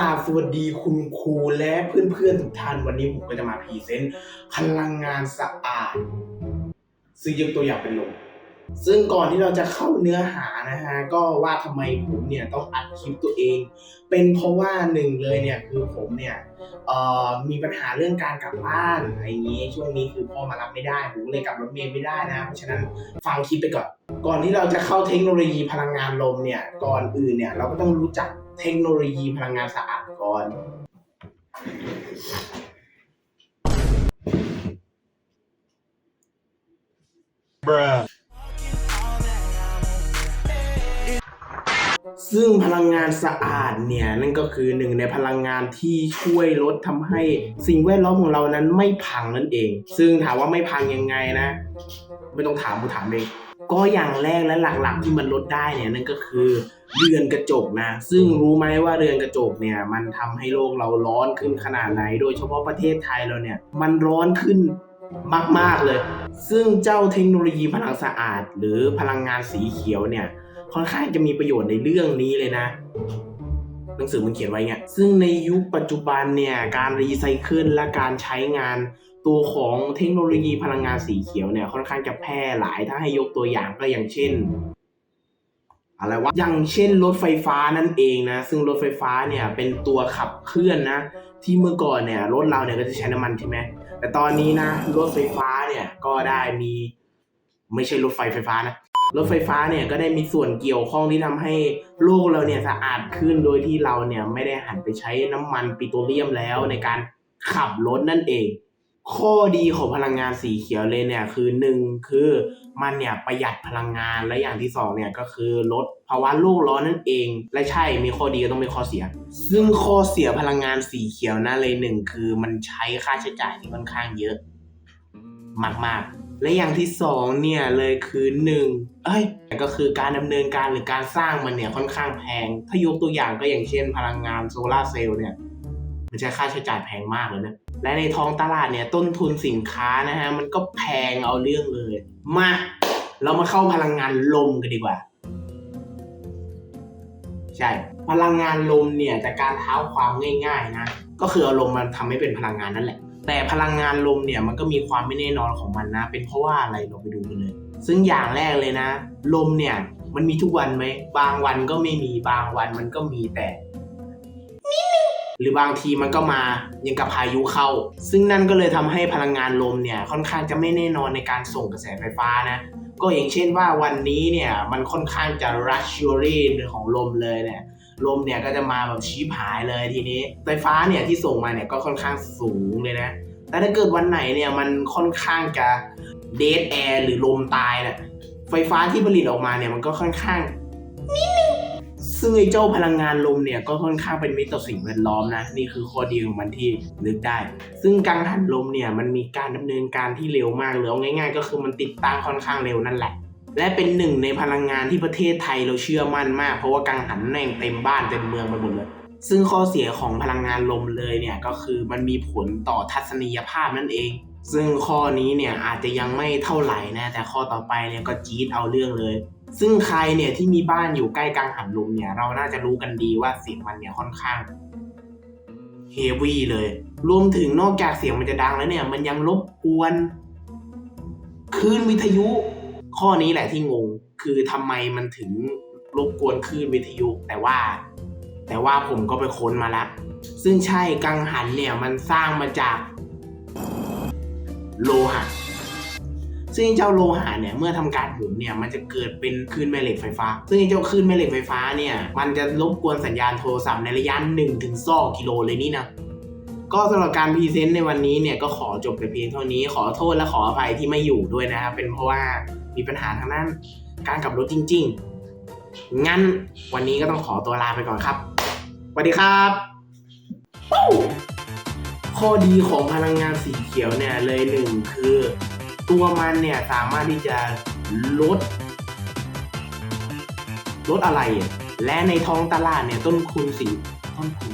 ราบสวัสดีคุณครูและเพื่อนๆทุกท่านวันนี้ผมก็จะมาพรีเซนต์พลังงานสะอาด ซึ่งยกตัวอย่างเป็นลมซึ่งก่อนที่เราจะเข้าเนื้อหานะฮะก็ว่าทำไมผมเนี่ยต้องอัดคลิปตัวเอง เป็นเพราะว่าหนึ่งเลยเนี่ยคือผมเนี่ยมีปัญหาเรื่องการกลับบ้านอะไรอย่างนี้ ช่วงนี้คือพ่อมารับไม่ได้ผมเลยกลับรถเมล์ไม่ได้นะเพราะฉะนั้นฟังคลิปไปก่อน ก่อนที่เราจะเข้าเทคโนโลยีพลังงานลมเนี่ยก่อนอื่นเนี่ยเราก็ต้องรู้จัก เทคโนโลยีพลังงานสะอาดก่อนซึ่งพลังงานสะอาดเนี่ยนั่นก็คือหนึ่งในพลังงานที่ช่วยลดทำให้สิ่งแวดล้อมของเรานั้นไม่พังนั่นเอง ซึ่งถามว่าไม่พังยังไงนะ ไม่ต้องถามกูถามเอง ก็อย่างแรกและหลักๆที่มันลดได้เนี่ยนั่นก็คือเรือนกระจกนะ ซึ่งรู้ไหมว่าเรือนกระจกเนี่ยมันทำให้โลกเราร้อนขึ้นขนาดไหน โดยเฉพาะประเทศไทยเราเนี่ยมันร้อนขึ้นมากๆเลย ซึ่งเจ้าเทคโนโลยีพลังสะอาด หรือพลังงานสีเขียวเนี่ยค่อนข้างจะมีประโยชน์ในเรื่องนี้เลยนะหนังสือมันเขียนไว้เงี้ยซึ่งในยุคปัจจุบันเนี่ยการรีไซเคิลและการใช้งาน ตัวของเทคโนโลยีพลังงานสีเขียวเนี่ยค่อนข้างจะแพร่หลายถ้าให้ยกตัวอย่างก็อย่างเช่น อะไรวะอย่างเช่นรถไฟฟ้านั่นเองนะ ซึ่งรถไฟฟ้าเนี่ยเป็นตัวขับเคลื่อนนะ ที่เมื่อก่อนเนี่ยรถเราเนี่ยก็จะใช้น้ำมันใช่ไหมแต่ตอนนี้นะรถไฟฟ้าเนี่ยก็ได้มีไม่ใช่รถไฟไฟฟ้านะรถไฟฟ้าเนี่ยก็ได้มีส่วนเกี่ยวข้องที่ทำให้โลกเราเนี่ยสะอาดขึ้นโดยที่เราเนี่ยไม่ได้หันไปใช้น้ำมันปิโตรเลียมแล้วในการขับรถนั่นเอง ข้อดีของพลังงานสีเขียวเลยเนี่ยคือหนึ่งคือมันเนี่ยประหยัดพลังงานและอย่างที่สองเนี่ยก็คือลดภาวะโลกร้อนนั่นเอง และใช่มีข้อดีก็ต้องมีข้อเสีย ซึ่งข้อเสียพลังงานสีเขียวนะเลยหนึ่งคือมันใช้ค่าใช้จ่ายที่ค่อนข้างเยอะ มากๆ และอย่างที่สองเนี่ยเลยคือหนึ่งเอ้ยก็คือการดำเนินการหรือการสร้างมันเนี่ยค่อนข้างแพง ถ้ายกตัวอย่างก็อย่างเช่น พลังงานโซลาร์เซลล์เนี่ยมันใช้ค่าใช้จ่ายแพงมากเลยนะ และในท้องตลาดเนี่ยต้นทุนสินค้านะฮะมันก็แพงเอาเรื่องเลย มาเรามาเข้าพลังงานลมกันดีกว่า ใช่ พลังงานลมเนี่ยจากการเท้าความง่าย ๆ นะ ก็คือเอาลมมันทำให้เป็นพลังงานนั่นแหละ แต่พลังงานลมเนี่ยมันก็มีความไม่แน่นอนของมันนะ เป็นเพราะว่าอะไรเราไปดูกันเลย ซึ่งอย่างแรกเลยนะ ลมเนี่ยมันมีทุกวันไหม บางวันก็ไม่มีบางวันมันก็มีแต่ หรือบางทีมันก็มายังกับพายุเข้า ซึ่งนั่นก็เลยทำให้พลังงานลมเนี่ยค่อนข้างจะไม่แน่นอนในการส่งกระแสไฟฟ้านะก็อย่างเช่นว่าวันนี้เนี่ยมันค่อนข้างจะ luxury ของลมเลยเนี่ยลมเนี่ยก็จะมาแบบชี้ผายเลยทีนี้ไฟฟ้าเนี่ยที่ส่งมาเนี่ยก็ค่อนข้างสูงเลยนะแต่ถ้าเกิดวันไหนเนี่ยมันค่อนข้างจะ dead air หรือลมตายเนี่ยไฟฟ้าที่ผลิตออกมาเนี่ยมันก็ค่อนข้างนิดนึง ซึ่งไอ้เจ้าพลังงานลมเนี่ยก็ค่อนข้างเป็นมิตรต่อสิ่งแวดล้อมนะนี่คือข้อดีของมันที่นึกได้ ซึ่งกังหันลมเนี่ยมันมีการดำเนินการที่เร็วมากหรือเอาง่าย ๆ ก็คือมันติดตั้งค่อนข้างเร็วนั่นแหละ และเป็นหนึ่งในพลังงานที่ประเทศไทยเราเชื่อมั่นมาก เพราะว่ากังหันแม่งเต็มบ้านเต็มเมืองไปหมดเลยซึ่งข้อเสียของพลังงานลมเลยเนี่ยก็คือมันมีผลต่อทัศนียภาพนั่นเอง ซึ่งข้อนี้เนี่ยอาจจะยังไม่เท่าไหร่นะแต่ข้อต่อไปเนี่ยก็จี๊ดเอาเรื่องเลย ซึ่งใครเนี่ยที่มีบ้านอยู่ใกล้กังหันลมเนี่ย เราน่าจะรู้กันดีว่าเสียงมันเนี่ยค่อนข้างเฮฟวี่เลย รวมถึงนอกจากเสียงมันจะดังแล้วเนี่ย มันยังรบกวนคลื่นวิทยุ ข้อนี้แหละที่งง คือทำไมมันถึงรบกวนคลื่นวิทยุ แต่ว่า แต่ว่าผมก็ไปค้นมาแล้วซึ่งใช่กังหันเนี่ยมันสร้างมาจาก โลหะ ซึ่งไอ้เจ้าโลหะเนี่ยเมื่อทำการหมุนเนี่ยมันจะเกิดเป็นคลื่นแม่เหล็กไฟฟ้า ซึ่งไอ้เจ้าคลื่นแม่เหล็กไฟฟ้าเนี่ยมันจะรบกวนสัญญาณโทรศัพท์ในระยะ1ถึง2กิโลเลยนี่นะก็สำหรับการพรีเซนต์ในวันนี้เนี่ยก็ขอจบแต่เพียงเท่านี้ขอโทษและขออภัยที่ไม่อยู่ด้วยนะครับเป็นเพราะว่ามีปัญหาทางด้านการขับรถจริง ๆ งั้นวันนี้ก็ต้องขอตัวลาไปก่อนครับสวัสดีครับปู้ข้อดีของพลังงานสีเขียวเนี่ยเลยหนึ่งคือ ตัวมันเนี่ยสามารถที่จะลดลดอะไร และในท้องตลาดเนี่ยต้นทุนสินต้นทุน